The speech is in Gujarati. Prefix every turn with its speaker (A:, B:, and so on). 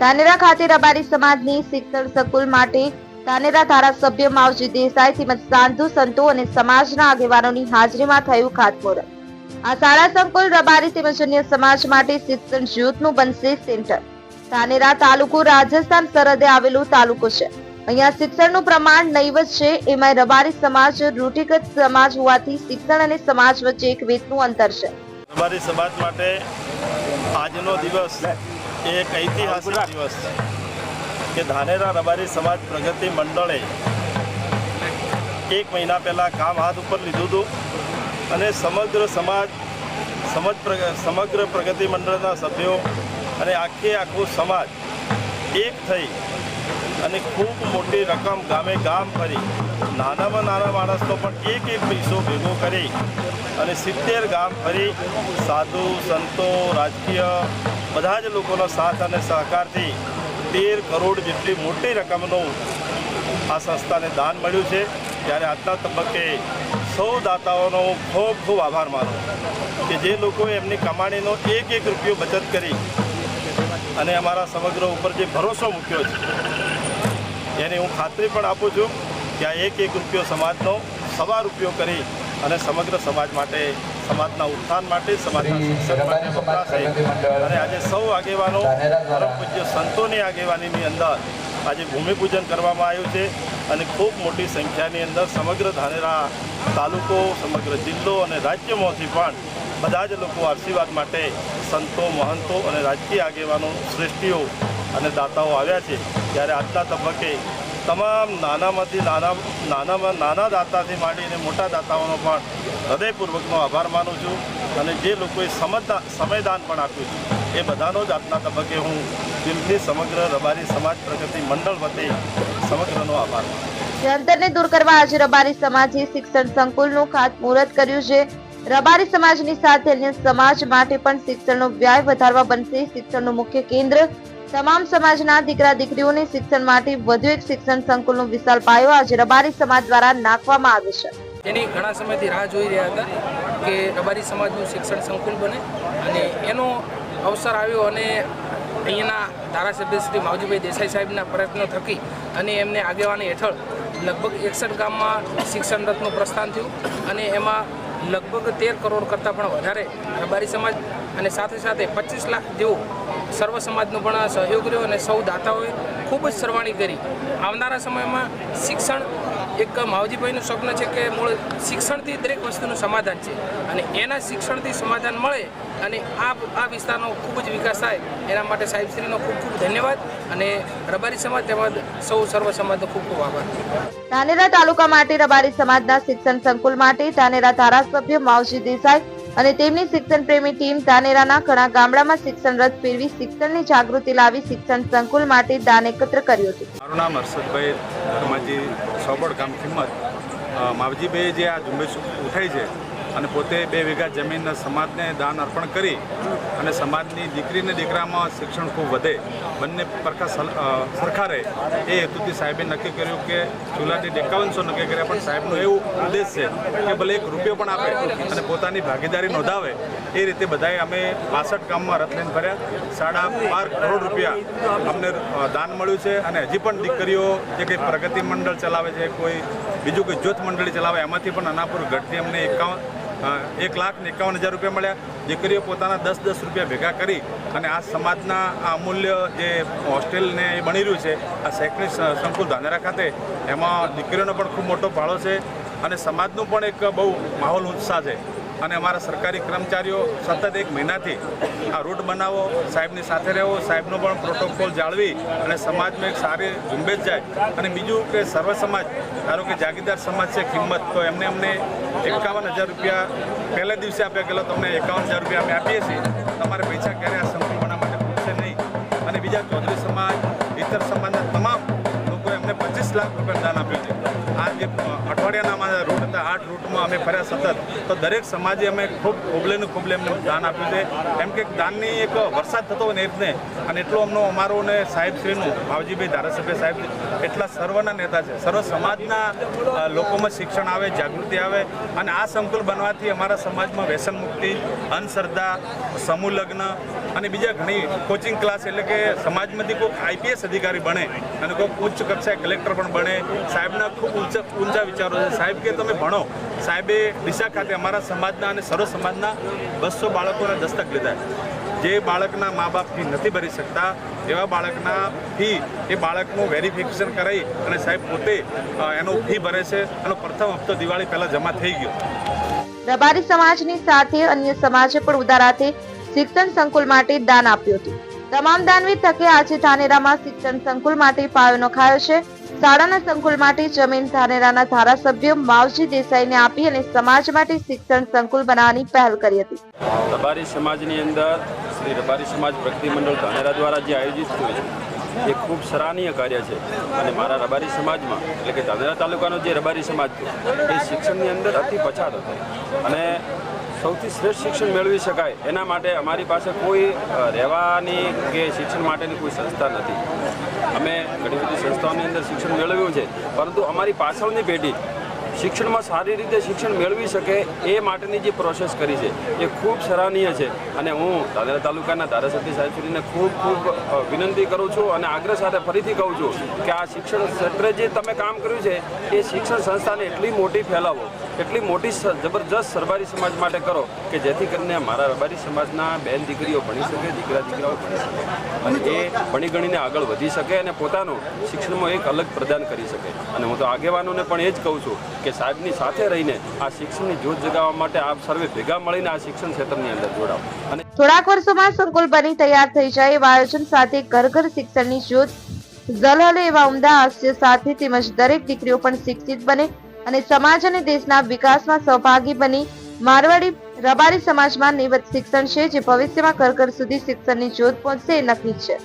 A: ધાનેરા ખાતે રબારી સમાજની શિક્ષણ સંકુલ માટે ધાનેરા ધારાસભ્ય માવજી દેસાઈ તેમજ સાંધુ સંતો અને સમાજના આગેવાનોની હાજરીમાં થયું ખાતમુહૂર્ત. આ શાળા સંકુલ રબારી તેમજ અન્ય સમાજ માટે શિક્ષણ જૂથનું બનશે સેન્ટર. ધાનેરા તાલુકો રાજસ્થાન સરહદે આવેલું તાલુકો છે. અહીંયા શિક્ષણનું પ્રમાણ નહીવત છે એમાં રબારી સમાજ રૂઢિગત સમાજ હોવાથી શિક્ષણ અને સમાજ વચ્ચે એક વેતનું અંતર છે.
B: રબારી સમાજ માટે આજનો દિવસ એ એક ઐતિહાસિક દિવસ છે. કે ધાનેરા રબારી સમાજ પ્રગતિ મંડળે એક મહિના પહેલાં કામ હાથ ઉપર લીધું હતું અને સમગ્ર સમાજ સમજ પ્રગ- સમગ્ર પ્રગતિ મંડળના સભ્યો અને આખે આખો સમાજ એક થઈ અને ખૂબ મોટી રકમ ગામે ગામ ફરી નાનામાં નાના માણસનો પણ એક એક પૈસો ભેગો કરી અને સિત્તેર ગામ ફરી સાધુ, સંતો, રાજકીય બધા જ લોકોનો સાથ અને સહકારથી તેર કરોડ જેટલી મોટી રકમનું આ સંસ્થાને દાન મળ્યું છે. ત્યારે આજના તબક્કે સૌ દાતાઓનો ખૂબ ખૂબ આભાર માનું કે જે લોકોએ એમની કમાણીનો એક એક રૂપિયો બચત કરી અને અમારા સમગ્ર ઉપર જે ભરોસો મૂક્યો છે, એની હું ખાતરી પણ આપું છું કે આ એક એક રૂપિયો સમાજનો સવા રૂપિયો કરી અને સમગ્ર સમાજ માટે સમાજના ઉત્થાન માટે સમાજના શિક્ષણ માટે વપરાશે. અને આજે સૌ આગેવાનો પૂજ્ય સંતોની આગેવાનીની અંદર આજે ભૂમિપૂજન કરવામાં આવ્યું છે અને ખૂબ મોટી સંખ્યાની અંદર સમગ્ર ધાનેરા તાલુકો સમગ્ર જિલ્લો અને રાજ્યમાંથી પણ બધા જ લોકો આશીર્વાદ માટે સંતો મહંતો અને રાજકીય આગેવાનો શ્રેષ્ઠીઓ અને દાતાઓ આવ્યા છે. ત્યારે આજના તબક્કે તમામ નાનામાંથી નાના નાનામાં નાના દાતાથી માંડીને મોટા દાતાઓનો પણ હૃદયપૂર્વકનો આભાર માનું છું અને જે લોકોએ સમજદા સમયદાન પણ આપ્યું એ બધાનો જ આજના તબક્કે હું દિલથી સમગ્ર રબારી સમાજ પ્રગતિ મંડળ વતી સમગ્રનો આભાર માનું છું.
A: જે અંતરને દૂર કરવા આજે રબારી સમાજે શિક્ષણ સંકુલનું ખાતમુહૂર્ત કર્યું છે રબારી સમાજની સાથે અન્ય સમાજ માટે પણ શિક્ષણનો વ્યય વધારવા બનશે શિક્ષણનું મુખ્ય કેન્દ્ર તમામ સમાજના દીકરા દીકરીઓને શિક્ષણ માટે વધુ એક શિક્ષણ સંકુલનો વિશાળ પાયો આજે રબારી સમાજ દ્વારા નાખવામાં આવ્યો છે.
C: જેની ઘણા સમયથી રાહ જોઈ રહ્યા હતા કે રબારી સમાજનું શિક્ષણ સંકુલ બને અને એનો અવસર આવ્યો અને અહીંયાના ધારાસભ્ય શ્રી માવજીભાઈ દેસાઈ સાહેબના પ્રયત્નો થકી અને એમને આગેવાની હેઠળ લગભગ એકસઠ ગામમાં શિક્ષણ રથનું પ્રસ્થાન થયું અને એમાં લગભગ તેર કરોડ કરતાં પણ વધારે રબારી સમાજ અને સાથે સાથે પચીસ લાખ જેવો સર્વ સમાજનો પણ સહયોગ રહ્યો અને સૌ દાતાઓએ ખૂબ જ સરવાણી કરી. આવનારા સમયમાં શિક્ષણ એક માવજીભાઈનું સ્વપ્ન છે કે મૂળ શિક્ષણથી દરેક વસ્તુનું સમાધાન છે. અને એના શિક્ષણથી સમાધાન મળે અને આ આ વિસ્તારનો ખૂબ જ વિકાસ થાય. એના માટે સાહેબશ્રીનો ખૂબ ખૂબ ધન્યવાદ અને રબારી સમાજ તેમજ સૌ સર્વ સમાજનો ખૂબ ખૂબ આભાર.
A: ધાનેરા તાલુકા માટે રબારી સમાજના શિક્ષણ સંકુલ માટે ધાનેરા ધારાસભ્ય માવજી દેસાઈ અને તેમની શિક્ષણ પ્રેમી ટીમ ધાનેરાના ઘણા ગામડામાં શિક્ષણ રથ ફેરવી શિક્ષણની જાગૃતિ લાવી શિક્ષણ સંકુલ માટે દાન એકત્ર કર્યું છે
D: મારું નામ હર્ષદભાઈ ધર્માજી સોબડ ગામ કિંમત માવજીભાઈએ જે આ ઝુંબેશ ઉઠાઈ છે અને પોતે બે વીઘા જમીન સમાજને દાન અર્પણ કરી અને સમાજની દીકરીને દીકરામાં શિક્ષણ ખૂબ વધે. બંને પ્રકાર રહે એ હેતુથી સાહેબે નક્કી કર્યું કે ચૂલાથી એકાવનસો નક્કી કર્યા, પણ સાહેબનો એવું ઉદ્દેશ છે કે ભલે એક રૂપિયો પણ આપે અને પોતાની ભાગીદારી નોંધાવે, એ રીતે બધાએ અમે બાસઠ ગામમાં રથ લઈને ફર્યા સાડા બાર કરોડ રૂપિયા અમને દાન મળ્યું છે અને હજી પણ દીકરીઓ જે કંઈ પ્રગતિ મંડળ ચલાવે છે, કોઈ બીજું કોઈ જૂથ મંડળી ચલાવે, એમાંથી પણ અનાપુર ઘટથી અમને એકાવન એક લાખ ને એકાવન હજાર રૂપિયા મળ્યા. દીકરીઓ પોતાના દસ દસ રૂપિયા ભેગા કરી અને આ સમાજના આ અમૂલ્ય જે હોસ્ટેલને એ બની રહ્યું છે, આ શૈક્ષણિક સંકુલ ધાનેરા ખાતે, એમાં દીકરીઓનો પણ ખૂબ મોટો ફાળો છે અને સમાજનું પણ એક બહુ માહોલ ઉત્સાહ છે. અને અમારા સરકારી કર્મચારીઓ સતત એક મહિનાથી આ રૂટ બનાવો, સાહેબની સાથે રહેવો, સાહેબનો પણ પ્રોટોકોલ જાળવી અને સમાજમાં એક સારી ઝુંબેશ જાય. અને બીજું કે સર્વ સમાજ, ધારો કે જાગીરદાર સમાજ છે કિંમત, તો એમને અમને એકાવન હજાર રૂપિયા પહેલા દિવસે આપ્યા, ગયેલો તમને એકાવન હજાર રૂપિયા અમે આપીએ છીએ. તમારે પૈસા ક્યારે આ બનાવવા માટે પૂછશે નહીં. અને બીજા ચૌધરી સમાજ, ઇતર સમાજના તમામ લોકોએ અમને પચીસ લાખ રૂપિયા દાન આપ્યું છે. આ જે અઠવાડિયાના અમારા રૂટ હતા, આઠ રૂટમાં અમે ફર્યા સતત. તો દરેક સમાજે અમે ખૂબ ખોબલે ને ખોબલે એમને દાન આપ્યું છે. એમ કે દાનની એક વરસાદ થતો હોય ને એટલે અને એટલું અમનો અમારું ને સાહેબશ્રીનું, ભાવજીભાઈ ધારાસભ્ય સાહેબ એટલા સર્વના નેતા છે. સર્વ સમાજના લોકોમાં શિક્ષણ આવે, જાગૃતિ આવે અને આ સંકુલ બનવાથી અમારા સમાજમાં વ્યસન મુક્તિ અંધશ્રદ્ધા સમૂહ લગ્ન અને બીજા ઘણી કોચિંગ ક્લાસ એટલે કે સમાજમાંથી કોઈક આઈપીએસ અધિકારી બને અને કોઈક ઉચ્ચ કક્ષાએ કલેક્ટર પણ બને. સાહેબના ખૂબ ઊંચા ઊંચા વિચારો છે. સાહેબ કે તમે ભણો. સાહેબે દિશા ખાતે અમારા સમાજના અને સર્વ સમાજના બસો બાળકોને દસ્તક લીધા. જે બાળકના મા બાપ ફી નથી ભરી શકતા એવા બાળકના ફી એ બાળકનું વેરિફિકેશન કરાવી અને સાહેબ પોતે એનો ફી ભરે છે. એનો પ્રથમ હપ્તો દિવાળી પહેલાં જમા થઈ ગયો.
A: રબારી સમાજની સાથે અન્ય સમાજે પણ ઉદારાથી શિક્ષણ સંકુલ માટે દાન આપ્યું હતું. તમામ દાનવી તકે આજે ધાનેરામાં શિક્ષણ સંકુલ માટે પાયો નખાયો છે. શાળાના સંકુલ માટે જમીન ધાનેરાના ધારાસભ્ય માવજી દેસાઈને આપી અને સમાજ માટે શિક્ષણ સંકુલ બનાવવાની પહેલ કરી હતી.
E: રબારી સમાજની અંદર શ્રી રબારી સમાજ પ્રગતિ મંડળ ધાનેરા દ્વારા જે આયોજિત થયું છે, એ ખૂબ સરાહનીય કાર્ય છે. અને મારા રબારી સમાજમાં, એટલે કે ધાનેરા તાલુકાનો જે રબારી સમાજ છે, એ શિક્ષણની અંદર અતિ પછાત હતો. અને સૌથી શ્રેષ્ઠ શિક્ષણ મેળવી શકાય એના માટે અમારી પાસે કોઈ રહેવાની કે શિક્ષણ માટેની કોઈ સંસ્થા નથી. અમે ઘણી બધી સંસ્થાઓની અંદર શિક્ષણ મેળવ્યું છે, પરંતુ અમારી પાછળની પેઢી શિક્ષણમાં સારી રીતે શિક્ષણ મેળવી શકે એ માટેની જે પ્રોસેસ કરી છે, એ ખૂબ સરાહનીય છે. અને હું દાદરા તાલુકાના ધારાસભ્ય સાહેબશ્રીને ખૂબ ખૂબ વિનંતી કરું છું અને આગ્રહ સાથે ફરીથી કહું છું કે આ શિક્ષણ ક્ષેત્રે જે તમે કામ કર્યું છે, એ શિક્ષણ સંસ્થાને એટલી મોટી ફેલાવો. એટલી મોટી જબરજસ્ત સરબારી સમાજ માટે કરો કે જેથી કરીને મારા રબારી સમાજના બેન દીકરીઓ ભણી શકે, દીકરા દીકરાઓ ભણી શકે. અને એ ભણી ગણીને આગળ વધી શકે અને પોતાનું શિક્ષણમાં એક અલગ પ્રદાન કરી શકે. અને હું તો આગેવાનોને પણ એ જ કહું છું કે સાહેબની સાથે રહીને આ શિક્ષણની જોત જગાવવા માટે આપ સર્વે ભેગા મળીને આ શિક્ષણ ક્ષેત્રની અંદર જોડાવો અને
A: થોડાક વર્ષોમાં સંકુલ બની તૈયાર થઈ જાય એવા આયોજન સાથે ઘર ઘર શિક્ષણની જ્યોત ઝલહલે એવા ઉમદા હાસ્ય સાથે તેમજ દરેક દીકરીઓ પણ શિક્ષિત બને. અને સમાજ અને દેશના વિકાસમાં સહભાગી બની મારવાડી રબારી સમાજમાં નિવત શિક્ષણ છે, જે ભવિષ્યમાં ઘર સુધી શિક્ષણની જ્યોત પહોંચશે એ નક્કી છે.